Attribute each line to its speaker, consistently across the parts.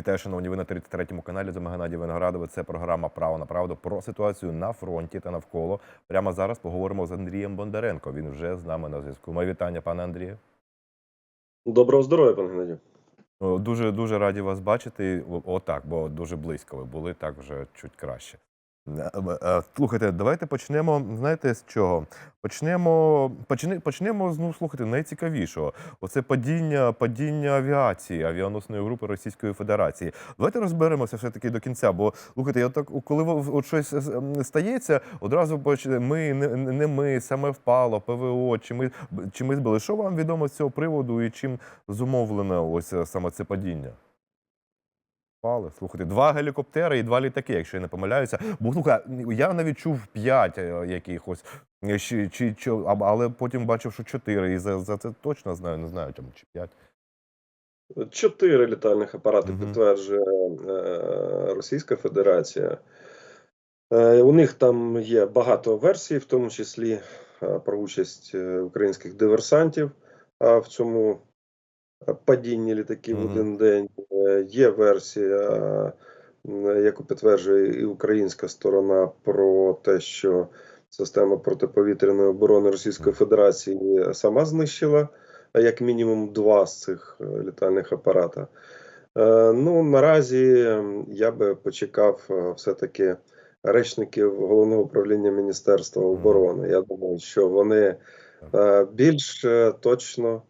Speaker 1: Вітаю, шановні. Ви на 33-му каналі за Геннадій Виноградове. Це програма Право на правду про ситуацію на фронті та навколо. Прямо зараз поговоримо з Андрієм Бондаренко. Він вже з нами на зв'язку. Моє вітання, пане Андрію.
Speaker 2: Доброго здоров'я, пане Геннадію.
Speaker 1: Дуже дуже раді вас бачити. Отак, бо дуже близько ви були, так вже чуть краще. Е, е, Слухайте, давайте почнемо. Знаєте з чого? Почнемо, почне, почнемо ну, слухайте, найцікавішого. Оце падіння, падіння авіації, авіаносної групи Російської Федерації. Давайте розберемося все таки до кінця. Бо слухайте, я так, коли от щось е, стається, одразу поч- ми не, не ми, саме впало, ПВО, чи ми чи ми збили. Що вам відомо з цього приводу і чим зумовлено ось е, саме це падіння? Впали. Слухайте, два гелікоптери і два літаки, якщо я не помиляюся. Бо слухай, я навіть чув п'ять е, якихось, чи, чи, чи, але потім бачив, що чотири. І за, за це точно знаю, не знаю, там чи п'ять.
Speaker 2: Чотири літальних апарати
Speaker 1: Мгм.
Speaker 2: підтверджує е, Російська Федерація. Е, у них там є багато версій, в тому числі про участь українських диверсантів в цьому падінні літаків в
Speaker 1: Мгм.
Speaker 2: один день. Є версія, е, яку підтверджує і українська сторона, про те, що система протиповітряної оборони Російської Федерації сама знищила як мінімум два з цих е, літальних апарата. Е, Ну наразі я би почекав все-таки речників головного управління Міністерства оборони. Я думаю, що вони більш точно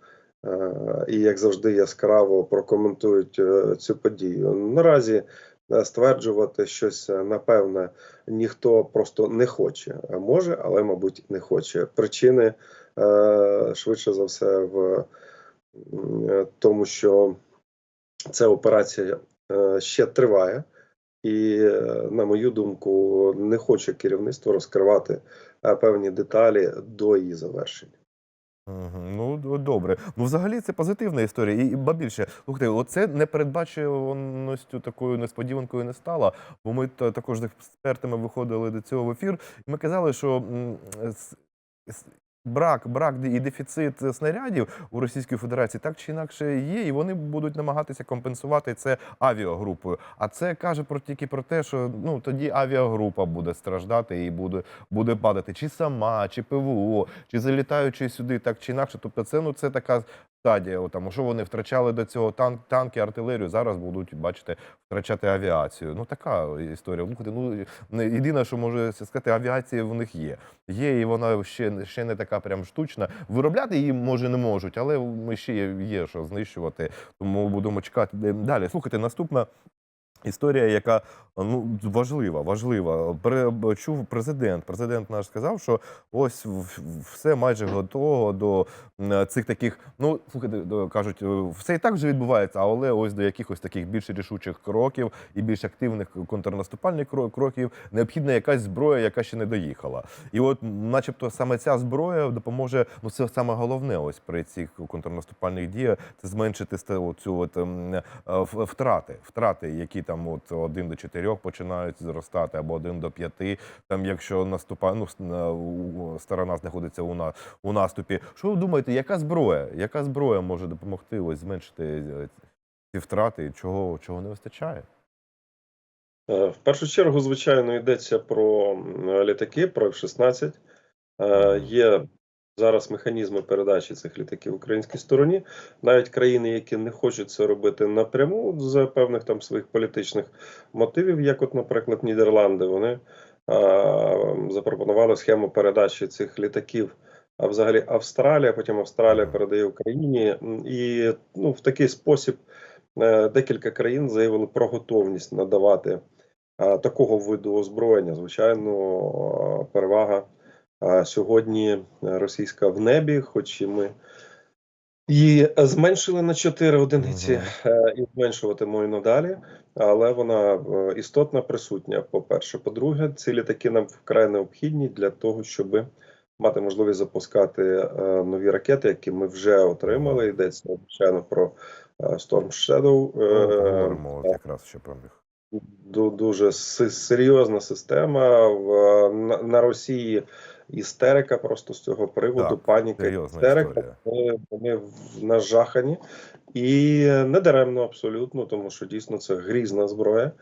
Speaker 2: і як завжди яскраво прокоментують е, цю подію. Наразі е, стверджувати щось е, напевне ніхто просто не хоче. Може, але мабуть не хоче. Причини е, швидше за все в е, тому, що ця операція е, ще триває, і, е, на мою думку, не хоче керівництво розкривати е, певні деталі до її завершення.
Speaker 1: Ну, добре. Ну, взагалі, це позитивна історія. І, ба більше, слухайте, оце непередбачуваністю такою несподіванкою не стало. Бо ми також з експертами виходили до цього в ефір, і ми казали, що брак, брак і дефіцит снарядів у Російській Федерації так чи інакше є, і вони будуть намагатися компенсувати це авіагрупою. А це каже про тільки про те, що ну тоді авіагрупа буде страждати і буде, буде падати чи сама, чи ПВО, чи залітаючи сюди так чи інакше. Тобто, це ну це така стадія. Там, що вони втрачали до цього танк, танки, артилерію, зараз будуть, бачите, втрачати авіацію. Ну така історія. Слухайте, ну не єдине, що може сказати, авіація в них є. Є, і вона ще, ще не така прям штучна. Виробляти її може не можуть, але ми ще є, є що знищувати. Тому будемо чекати далі. Слухайте, наступна. Історія, яка ну важлива, важлива. Чув президент. Президент наш сказав, що ось все майже готово до цих таких. Ну слухайте, кажуть, е, все і так вже відбувається, але ось до якихось таких більш рішучих кроків і більш активних контрнаступальних кроків необхідна якась зброя, яка ще не доїхала. І от, начебто, саме ця зброя допоможе. Ну це саме головне, ось при цих контрнаступальних діях, це зменшити цю от е, втрати, втрати, які там от один до чотирьох починають зростати, або один до п'яти. Там, якщо наступа, ну, сторона знаходиться у на у наступі. Що ви думаєте, яка зброя? Яка зброя може допомогти ось зменшити е, ці втрати? Чого чого не вистачає?
Speaker 2: Е, В першу чергу, звичайно, йдеться про літаки, про F-16. Е, Є зараз механізми передачі цих літаків українській стороні. Навіть країни, які не хочуть це робити напряму з певних там своїх політичних мотивів, як, от, наприклад, Нідерланди, вони е, запропонували схему передачі цих літаків. А взагалі Австралія, потім Австралія передає Україні, і ну, в такий спосіб е, декілька країн заявили про готовність надавати такого виду озброєння. Звичайно, перевага сьогодні російська в небі, хоч і ми її зменшили на 4 одиниці е, і зменшуватимемо і надалі, але вона е, істотно присутня. По-перше, по-друге, ці літаки нам вкрай необхідні для того, щоб мати можливість запускати е, нові ракети, які ми вже отримали. Йдеться звичайно про е, Storm Shadow. Е,
Speaker 1: поговоримо от якраз ще про них.
Speaker 2: дуже серйозна система на Росії істерика просто з цього приводу,
Speaker 1: Так,
Speaker 2: паніка, істерика. Вони, вони нажахані і не даремно абсолютно, тому що дійсно це грізна зброя,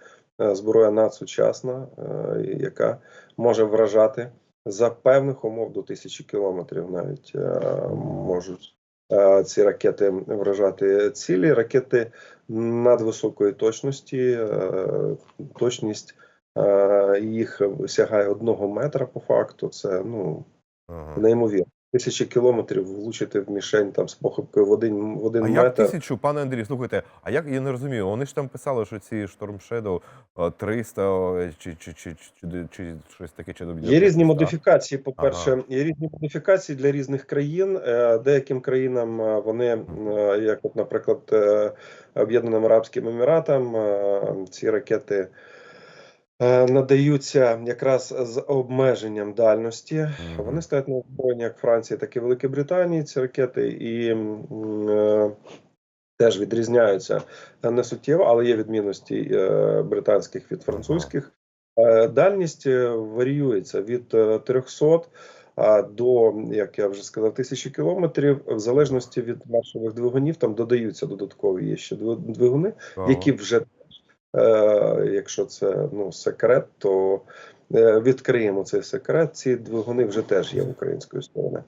Speaker 2: е, зброя надсучасна, е, яка може вражати за певних умов до тисячі кілометрів навіть е, можуть е, ці ракети вражати цілі. Ракети надвисокої точності, е, точність е, їх сягає одного метра по факту. Це ну
Speaker 1: Ага.
Speaker 2: неймовірно. Тисячі кілометрів влучити в мішень там з похибкою в один, в один
Speaker 1: А як
Speaker 2: метр.
Speaker 1: тисячу, пане Андрій, слухайте, а як я не розумію? Вони ж там писали, що ці Storm Shadow е, 300 е, чи, чи, чи, чи, чи щось таке чи до
Speaker 2: Є різні
Speaker 1: 500.
Speaker 2: модифікації. По-перше,
Speaker 1: Ага.
Speaker 2: є різні модифікації для різних країн. Е, Деяким країнам е, вони, е, як, от, наприклад, е, Об'єднаним Арабським Еміратам, е, ці ракети е, надаються якраз з обмеженням дальності. Вони стоять на озброєнні як Франції, так і Великої Британії. Ці ракети і е, теж відрізняються не суттєво, але є відмінності е, британських від французьких. Е, Дальність е, варіюється від е, 300 до, як я вже сказав, тисячі кілометрів, в залежності від маршових двигунів. Там додаються додаткові є ще дви- двигуни, які вже, е, якщо це ну, секрет, то е, відкриємо цей секрет. Ці двигуни вже теж є в української сторони.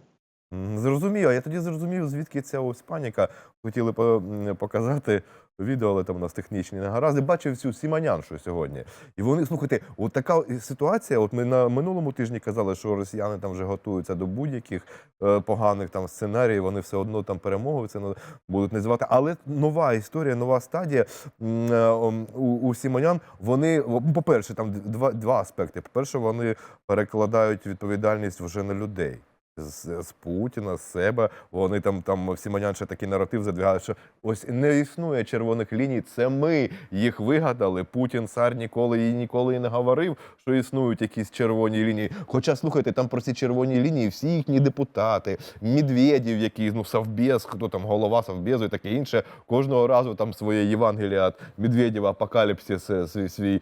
Speaker 1: Зрозуміло. Я тоді зрозумів, звідки ця ось паніка. Хотіли по- показати відео, але там у нас технічні негаразди. Бачив цю Сіманяншу сьогодні. І вони, слухайте, от така ситуація. От ми на минулому тижні казали, що росіяни там вже готуються до будь-яких е, поганих там сценаріїв. Вони все одно там перемогу це будуть називати. Але нова історія, нова стадія е, у, у Сімонян. Вони, ну, по-перше, там два, два аспекти. По-перше, вони перекладають відповідальність вже на людей. З, з Путіна, з себе. Вони там там Сімонян ще такий наратив задвігають, що ось не існує червоних ліній. Це ми їх вигадали. Путін цар ніколи і ніколи і не говорив, що існують якісь червоні лінії. Хоча слухайте, там про ці червоні лінії всі їхні депутати, Медведєв, який ну Совбез, хто там голова Совбезу і таке інше. Кожного разу там своє Євангелія від Медведєва апокаліпсис е, свій, свій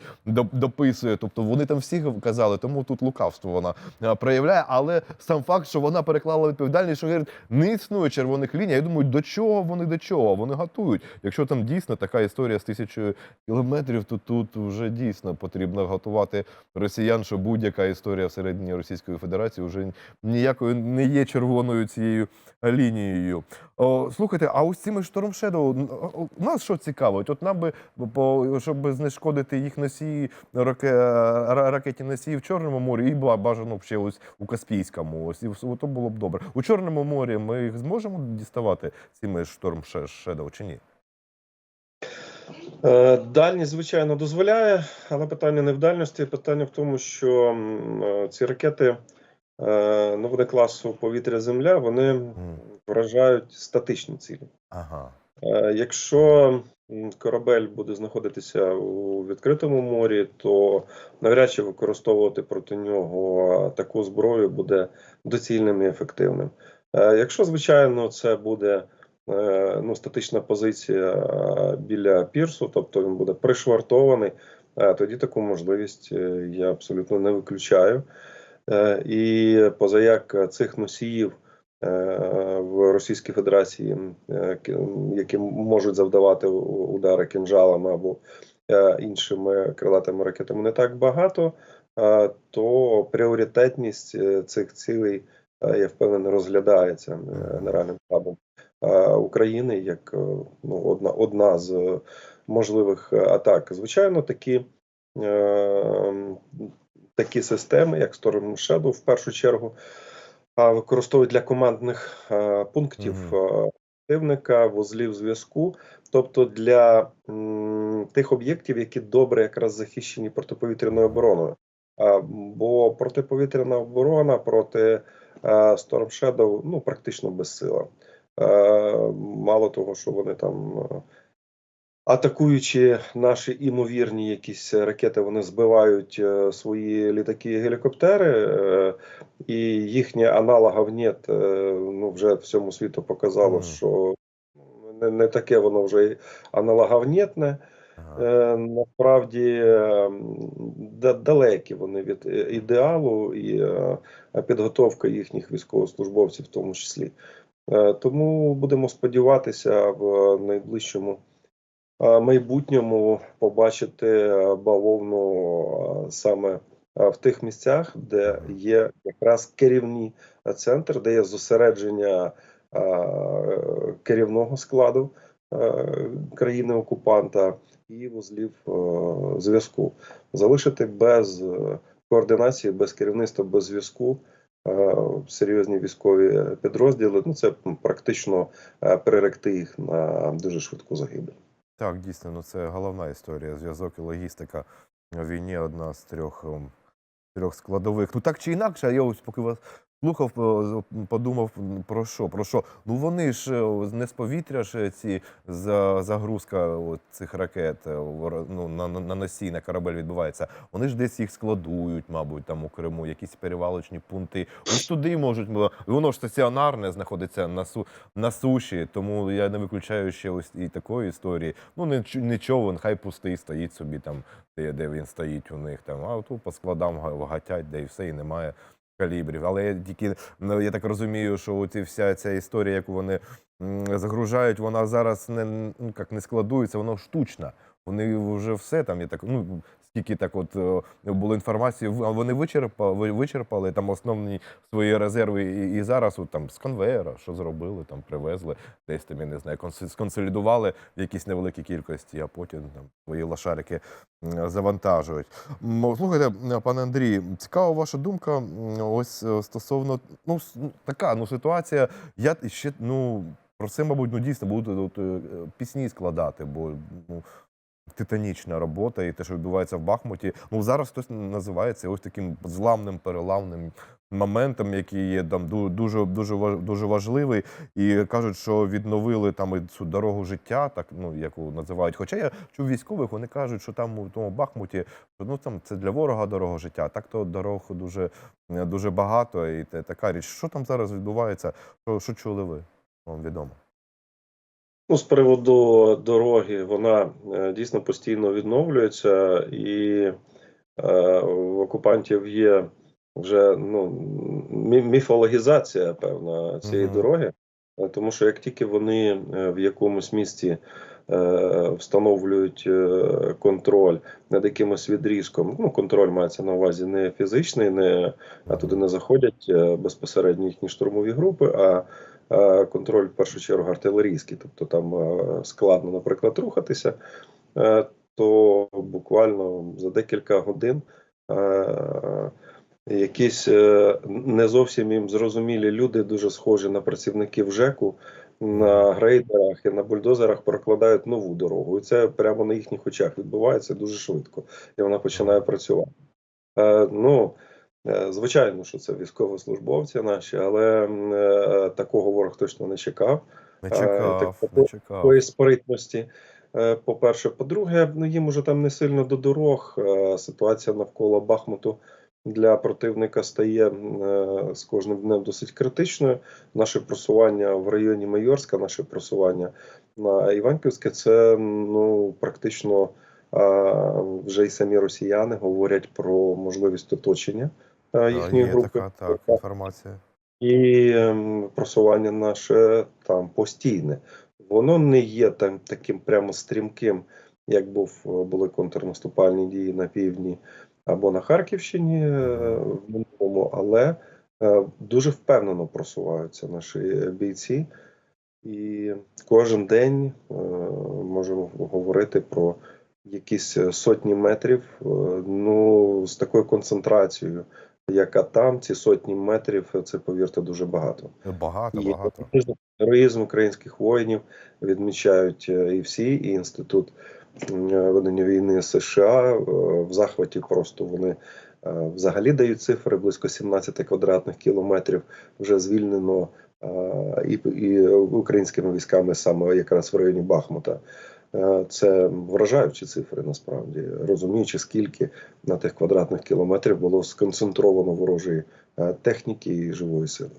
Speaker 1: дописує. Тобто вони там всі казали, тому тут лукавство вона е, проявляє. Але сам факт, що вона переклала відповідальність, що говорить, не існує червоних ліній. Я думаю, до чого вони до чого? Вони готують. Якщо там дійсно така історія з тисячою кілометрів, то тут вже дійсно потрібно готувати росіян, що будь-яка історія всередині Російської Федерації вже ніякою не є червоною цією лінією. О, слухайте, а ось цими о, нас що цікавить? От нам би щоб знешкодити їх носії ракетні носії в Чорному морі, і бажано ще ось у Каспійському. Ось то було б добре. У Чорному морі ми їх зможемо діставати цими Storm Shadow чи ні?
Speaker 2: Е, Дальність, звичайно, дозволяє, але питання не в дальності. Питання в тому, що е, ці ракети ну, вони класу повітря-земля, вони вражають статичні цілі.
Speaker 1: Ага.
Speaker 2: Якщо корабель буде знаходитися у відкритому морі, то навряд чи використовувати проти нього таку зброю буде доцільним і ефективним. Е, Якщо, звичайно, це буде е, ну, статична позиція е, біля пірсу, тобто він буде пришвартований, тоді таку можливість я абсолютно не виключаю. І позаяк цих носіїв в Російській Федерації, е, які можуть завдавати удари кінжалами або е, іншими крилатими ракетами, не так багато, е, то пріоритетність е, цих цілей, е, я впевнений, розглядається е, Генеральним штабом е, України як е, ну, одна, одна з е, можливих е, атак. Звичайно, такі. е, Такі системи, як Storm Shadow, в першу чергу, використовують для командних пунктів противника, вузлів зв'язку, тобто для м, тих об'єктів, які добре якраз захищені протиповітряною обороною. А, бо протиповітряна оборона проти а, Storm Shadow ну, практично безсила. Мало того, що вони там. Атакуючи наші імовірні якісь ракети, вони збивають е, свої літаки і гелікоптери, е, і їхнє аналогов нет, е, ну вже всьому світу показало, що не, не таке воно вже й аналоговнєтне.
Speaker 1: Ага.
Speaker 2: насправді е, далекі вони від ідеалу і підготовка їхніх військовослужбовців, в тому числі. Тому будемо сподіватися в найближчому майбутньому побачити бавовну саме в тих місцях, де є якраз керівні е, центр, де є зосередження керівного складу е, країни-окупанта і вузлів зв'язку. Залишити без координації, без керівництва, без зв'язку. Серйозні військові підрозділи, ну це практично переректи їх на дуже швидку загибель.
Speaker 1: Так, дійсно, ну це головна історія. Зв'язок і логістика в війні одна з трьох, ем, трьох складових. Ну так чи інакше, я ось поки вас слухав, е, подумав про що? Про що? Ну вони ж е, не з повітря ж е, ці загрузка цих ракет ну, на, на, носій, на корабель відбувається. Вони ж десь їх складують, мабуть, там у Криму, якісь перевалочні пункти. Ось туди можуть. Воно ж стаціонарне знаходиться на су на суші, тому я не виключаю ще ось і такої історії. Ну він хай пустий стоїть собі там, де, де він стоїть у них там. А тут по складам га- гатять, де і все, і немає калібрів. Але я тільки ну, я так розумію, що оці вся ця історія, яку вони загружають, вона зараз не ну, як не складується, вона штучна. Вони вже все там. Я так ну скільки так, от е, було інформації, вони вичерпали, вичерпали там основні свої резерви, і, і зараз от там з конвейера, що зробили, там привезли, десь там я не знаю, сконсолідували в якійсь невеликій кількості, а потім там свої лошарики завантажують. Слухайте, пане Андрій, цікава ваша думка. Ось е, стосовно ну ну, така ну ситуація. Я ще ну про це, мабуть, ну дійсно будуть е, пісні складати, бо ну. Титанічна робота і те, що відбувається в Бахмуті. Ну зараз хтось називає це ось таким зламним, переламним моментом, який є там дуже дуже дуже важливий. І кажуть, що відновили там цю дорогу життя, так ну яку називають. Хоча я чув військових, вони кажуть, що там у тому Бахмуті, що ну там це для ворога дорога життя. Так то дорог дуже, дуже багато, і те така річ. Що там зараз відбувається? Що, що чули ви? Вам відомо.
Speaker 2: Ну, з приводу дороги, вона е, дійсно постійно відновлюється, і е, в окупантів є вже ну, мі- міфологізація певна цієї
Speaker 1: Мгм.
Speaker 2: дороги, Е, тому що як тільки вони е, в якомусь місті е, встановлюють контроль над якимось відрізком, ну контроль мається на увазі не фізичний, не а туди не заходять безпосередньо їхні штурмові групи, а контроль в першу чергу артилерійський, тобто там е, складно, наприклад, рухатися, е, то буквально за декілька годин. е, Якісь е, не зовсім їм зрозумілі люди, дуже схожі на працівників ЖЕКу, на грейдерах і на бульдозерах прокладають нову дорогу. І це прямо на їхніх очах відбувається дуже швидко, і вона починає працювати. Е, ну, е, звичайно, що це військовослужбовці наші, але е, такого ворог точно не чекав.
Speaker 1: Не
Speaker 2: Е,
Speaker 1: чекав,
Speaker 2: так,
Speaker 1: не чекав.
Speaker 2: Такої спритності. Е, По-перше, по-друге, ну їм уже там не сильно до дорог. Е, Ситуація навколо Бахмуту для противника стає е, з кожним днем досить критичною. Наше просування в районі Майорська, наше просування на Іванківське, це ну практично е, вже й самі росіяни говорять про можливість оточення е, їхньої
Speaker 1: є
Speaker 2: групи.
Speaker 1: така так, інформація.
Speaker 2: І ем, просування наше там постійне. Воно не є там таким прямо стрімким, як був були контрнаступальні дії на півдні або на Харківщині е, в минулому, але е, дуже впевнено просуваються наші бійці, і кожен день е, можемо говорити про якісь сотні метрів. е, Ну з такою концентрацією яка там, ці сотні метрів, це повірте дуже багато.
Speaker 1: Багато,
Speaker 2: І
Speaker 1: багато.
Speaker 2: героїзм українських воїнів відмічають е, і всі, і інститут е, ведення війни США е, в захваті. Просто вони взагалі дають цифри близько 17 квадратних кілометрів вже звільнено і, і українськими військами саме якраз в районі Бахмута. Е, Це вражаючі цифри насправді, розуміючи, скільки на тих квадратних кілометрів було сконцентровано ворожої е, техніки і живої сили.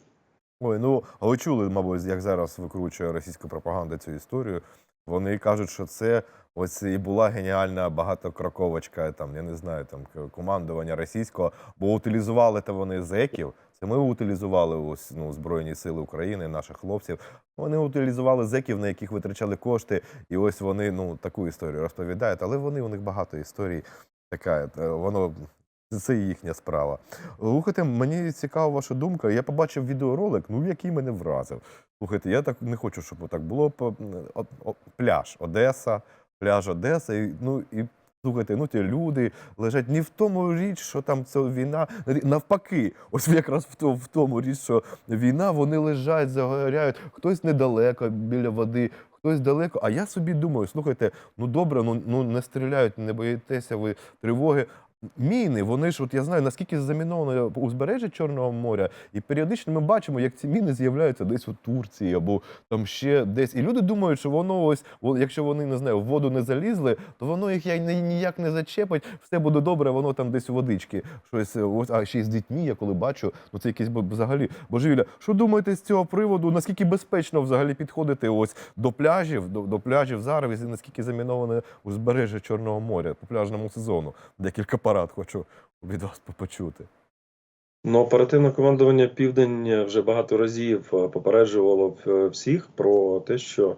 Speaker 1: Ой, ну а ви чули, мабуть, як зараз викручує російська пропаганда цю історію. Вони кажуть, що це ось і була геніальна багатокроковочка, там, я не знаю, там командування російського, бо утилізували то вони зеків. Це ми утилізували ось ну, Збройні Сили України, наших хлопців. Вони утилізували зеків, на яких витрачали кошти, і ось вони ну таку історію розповідають. Але вони у них багато історій. Така е, воно це їхня справа. Слухайте, мені цікава ваша думка. Я побачив відеоролик, ну який мене вразив. Слухайте, я так не хочу, щоб так було. Пляж Одеса, пляж Одеса. І, ну і слухайте, ну ті люди лежать не в тому річ, що там це війна. Навпаки, ось якраз в тому, в тому річ, що війна, вони лежать, загоряють. Хтось недалеко біля води, хтось далеко. А я собі думаю, слухайте, ну добре, ну, ну не стріляють, не боїтеся ви тривоги. Міни, вони ж, от я знаю, наскільки заміноване узбережжя Чорного моря, і періодично ми бачимо, як ці міни з'являються десь у Турції або там ще десь. І люди думають, що воно ось, якщо вони не знаю, в воду не залізли, то воно їх ніяк не зачепить, все буде добре, воно там десь у водички. Щось е, ось, а ще й з дітьми, я коли бачу, ну це якесь бо- взагалі божевілля. Що думаєте з цього приводу? Наскільки безпечно взагалі підходити ось до пляжів, до, до пляжів зараз, і наскільки заміноване узбережжя Чорного моря по пляжному сезону? Декілька парад хочу від вас почути.
Speaker 2: Ну, оперативне командування Південь вже багато разів е, попереджувало е, всіх про те, що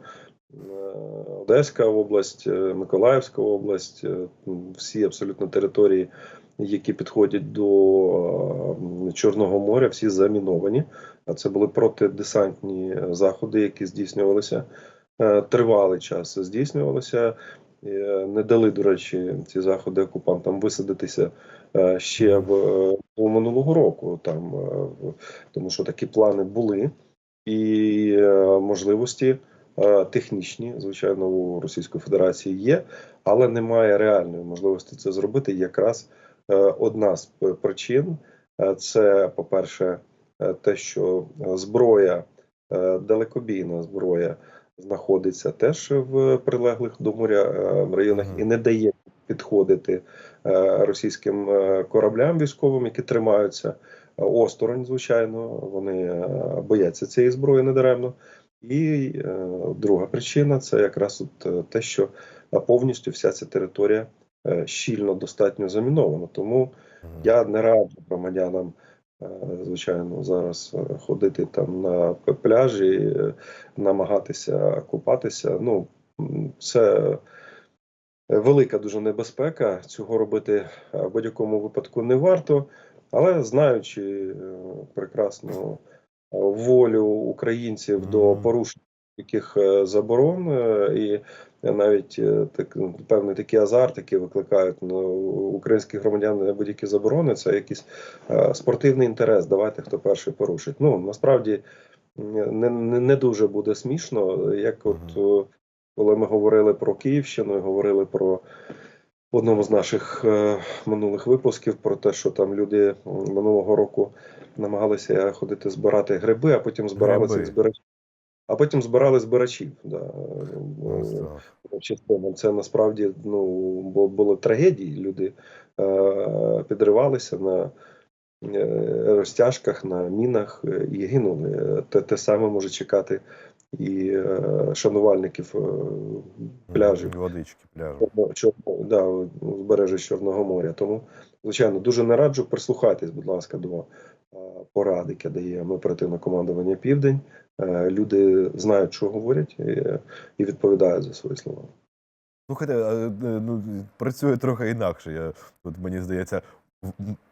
Speaker 2: е, Одеська область, Миколаївська область, всі абсолютно території, які підходять до Чорного моря, всі заміновані. А це були протидесантні заходи, які здійснювалися тривалий час. Здійснювалися. Е, Не дали, до речі, ці заходи окупантам висадитися е, ще в е, минулого року, там тому що такі плани були, і можливості технічні, звичайно, у Російської Федерації є, але немає реальної можливості це зробити. Якраз одна з причин це, по-перше, те, що зброя, далекобійна зброя знаходиться теж в прилеглих до моря е, районах і не дає підходити е, російським е, кораблям військовим, які тримаються осторонь, звичайно, вони бояться цієї зброї недаремно. І друга причина це якраз от те, що повністю вся ця територія щільно достатньо замінована. Тому я не раджу громадянам, звичайно, зараз е, ходити там на пляжі, е, намагатися купатися. Ну, це велика дуже небезпека. Цього робити е, в будь-якому випадку не варто. Але знаючи е, прекрасно е, волю українців до порушення яких е, заборон, е, і навіть е, так ну, певний такий азарт, який викликають ну, українських громадян на будь-які заборони, це якийсь е, спортивний інтерес. Давайте хто перший порушить. Ну насправді не, не, не дуже буде смішно, як от е, коли ми говорили про Київщину, і говорили про в одному з наших е, минулих випусків про те, що там люди минулого року намагалися ходити збирати гриби, а потім збирали
Speaker 1: Гриби.
Speaker 2: цих збирачів. А потім збирали збирачів. Да. Частина. Це насправді ну, бо були трагедії. Люди е, підривалися на е, розтяжках, на мінах е, і гинули. Те, те саме може чекати і е, шанувальників е, пляжів.
Speaker 1: Водички, пляжу.
Speaker 2: Да, узбережжя Чорного моря. Тому, звичайно, дуже не раджу. Прислухайтесь, будь ласка, до е, порад, яке дає оперативне командування Південь. Е, Люди знають, що говорять, і, відповідають за свої слова.
Speaker 1: Слухайте, е, ну, працює трохи інакше. Я, тут, мені здається,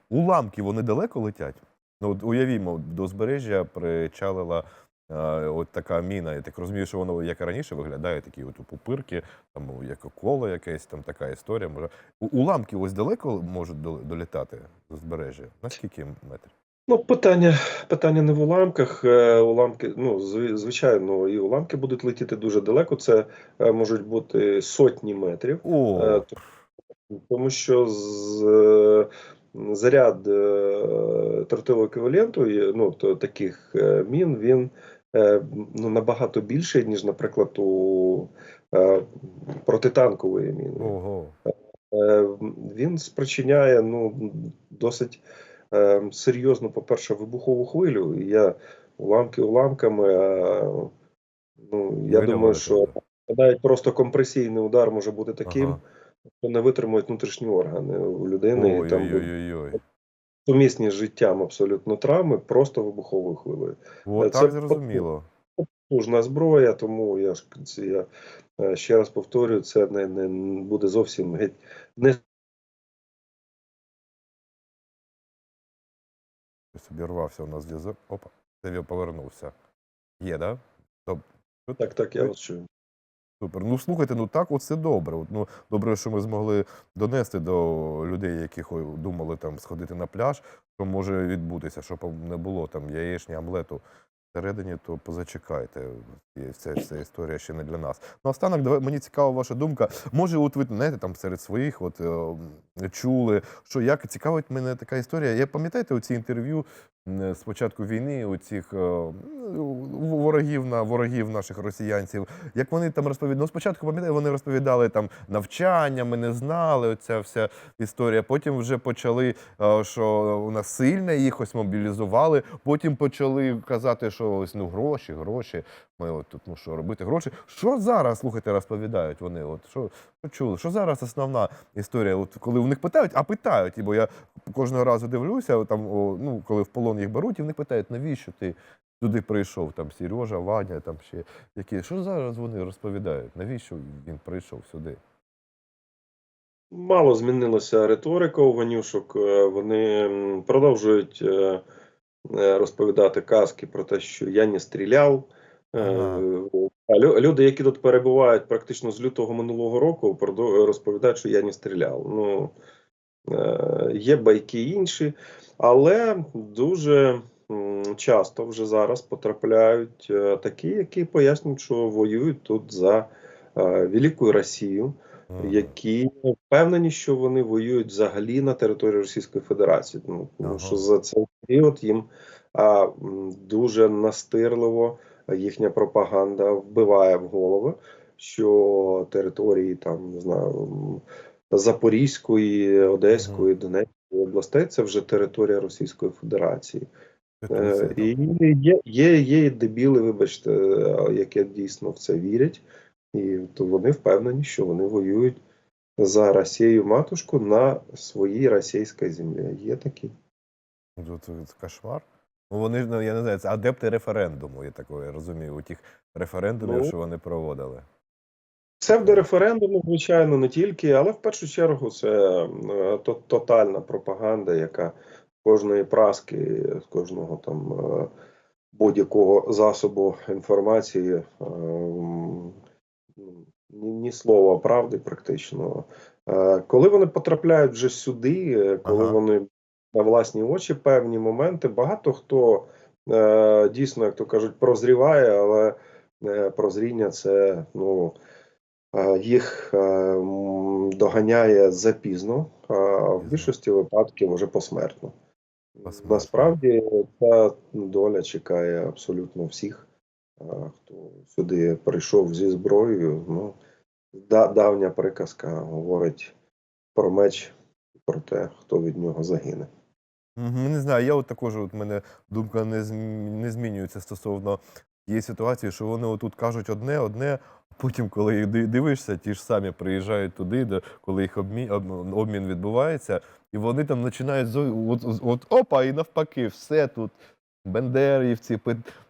Speaker 1: уламки вони далеко летять. Ну, от уявімо, до узбережжя причалила е, от така міна. Я так розумію, що воно як і раніше виглядає, такі от пупирки, там як коло якесь, там така історія. Може. Уламки ось далеко можуть долітати з узбережжя? Наскільки метрів?
Speaker 2: Ну, питання, питання не в уламках. Е, Уламки, ну, звичайно, і уламки будуть летіти дуже далеко. Це е, можуть бути сотні метрів.
Speaker 1: О,
Speaker 2: Е, Тому що з, заряд е, еквіваленту, ну, то, таких мін, він ну, набагато більший, ніж, наприклад, у протитанкової міни.
Speaker 1: ого.
Speaker 2: Він спричиняє ну, досить серйозну, по-перше, вибухову хвилю. І Я уламки уламками. А, ну, я думаю, що навіть просто компресійний удар може бути таким,
Speaker 1: Ага.
Speaker 2: що не витримують внутрішні органи у людини. і там
Speaker 1: Ой-ой-ой.
Speaker 2: сумісні з життям абсолютно травми просто вибуховою хвилею.
Speaker 1: От
Speaker 2: Це
Speaker 1: так зрозуміло.
Speaker 2: Потужна зброя, тому я ж я е, ще раз повторюю, це не, не буде зовсім геть не
Speaker 1: обірвався у нас зв'язок. Опа, це він повернувся. Є, да? Доб...
Speaker 2: так, так, я вас чую.
Speaker 1: Супер. Ну слухайте, ну так оце добре. От, ну, добре, що ми змогли донести до людей, які думали там сходити на пляж, що може відбутися, щоб не було там яєчні, омлету всередині, то позачекайте. Ця, ця історія ще не для нас. Ну, останок, давай, мені цікава ваша думка. Може, от ви знаєте, там серед своїх от, е, чули, що як цікавить мене така історія. Я пам'ятаєте оці інтерв'ю з початку війни, оцих е, ворогів на ворогів наших росіянців, як вони там розповідали. Ну, спочатку пам'ятаю, вони розповідали там навчання, ми не знали. Оця вся історія. Потім вже почали, е, що у нас сильно їх ось мобілізували. Потім почали казати, що ось ну гроші, гроші. Ми от тут ну що робити гроші. Що зараз слухайте, розповідають вони? От що, чули? Що зараз основна історія? От коли в них питають, а питають, бо я кожного разу дивлюся, там ну коли в полон їх беруть, і вони питають, навіщо ти туди прийшов? Там Сережа, Ваня, там ще які. Що зараз вони розповідають? Навіщо він прийшов сюди?
Speaker 2: Мало змінилася риторика у Ванюшок. Е, Вони продовжують е, е, розповідати казки про те, що я не стріляв.
Speaker 1: Ага.
Speaker 2: а Люди, які тут перебувають практично з лютого минулого року, розповідають, що я не стріляв. Ну, є байки інші, але дуже часто вже зараз потрапляють е, такі, які пояснюють, що воюють тут за е, велику Росію які впевнені, що вони воюють взагалі на території Російської Федерації. Ну, тому
Speaker 1: Ага.
Speaker 2: що за цей період їм а, дуже настирливо їхня пропаганда вбиває в голови, що території там не знаю Запорізької, Одеської, Донецької областей це вже територія Російської Федерації.
Speaker 1: Це
Speaker 2: Е. І є, є, є дебіли, вибачте, які дійсно в це вірять, і то вони впевнені, що вони воюють за Росію матушку на своїй російській землі. Є такі.
Speaker 1: Це, кошмар. Ну, вони ж, ну, я не знаю, це адепти референдуму, я такого я розумію, у тих референдумів,
Speaker 2: Ну.
Speaker 1: що вони проводили.
Speaker 2: Псевдореферендуми, звичайно, не тільки, але в першу чергу це е, тотальна пропаганда, яка кожної праски, з кожного там е, будь-якого засобу інформації е, ні, ні слова правди практично. Коли вони потрапляють вже сюди, коли
Speaker 1: Ага.
Speaker 2: вони на власні очі певні моменти, багато хто дійсно, як то кажуть, прозріває, але прозріння це ну. Е, Їх е, доганяє запізно, а в більшості випадків вже посмертно.
Speaker 1: Посмертно.
Speaker 2: Насправді ця доля чекає абсолютно всіх, е, хто сюди прийшов зі зброєю. Ну, давня приказка говорить про меч і про те, хто від нього загине.
Speaker 1: Не знаю, я от також от мене думка не змінюється стосовно тієї ситуації, що вони отут кажуть одне, одне, потім, коли ди- дивишся, ті ж самі приїжджають туди, де, коли їх обмін, обмін відбувається, і вони там починають зо- от, от, опа, і навпаки, все тут. Бендерівці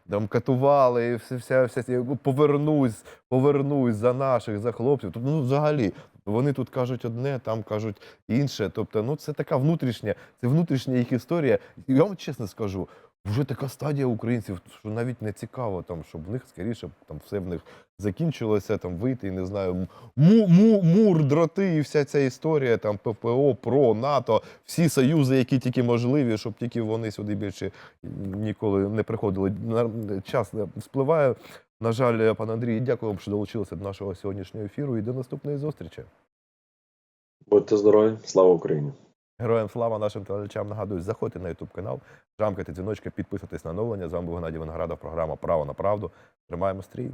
Speaker 1: там катували, і все, вся, ці- повернусь, повернусь за наших, за хлопців. Тобто, ну, взагалі, вони тут кажуть одне, там кажуть інше. Тобто, ну це така внутрішня, це внутрішня їх історія. Я вам чесно скажу, вже така стадія українців, що навіть не цікаво, там, щоб в них скоріше там все в них закінчилося, там вийти, і не знаю, му, му, мур, дроти і вся ця історія, там ППО, ПРО, НАТО, всі союзи, які тільки можливі, щоб тільки вони сюди більше ніколи не приходили. Час спливає. На жаль, пан Андрій, дякую вам, що долучилися до нашого сьогоднішнього ефіру і до наступної зустрічі.
Speaker 2: Будьте здорові, слава Україні!
Speaker 1: Героям слава нашим телеглядачам нагадую, заходьте на YouTube канал, жамкайте дзвіночки, підписуйтесь на оновлення. З вами був Геннадій Виноградов, програма Право на правду. Тримаємо стрій.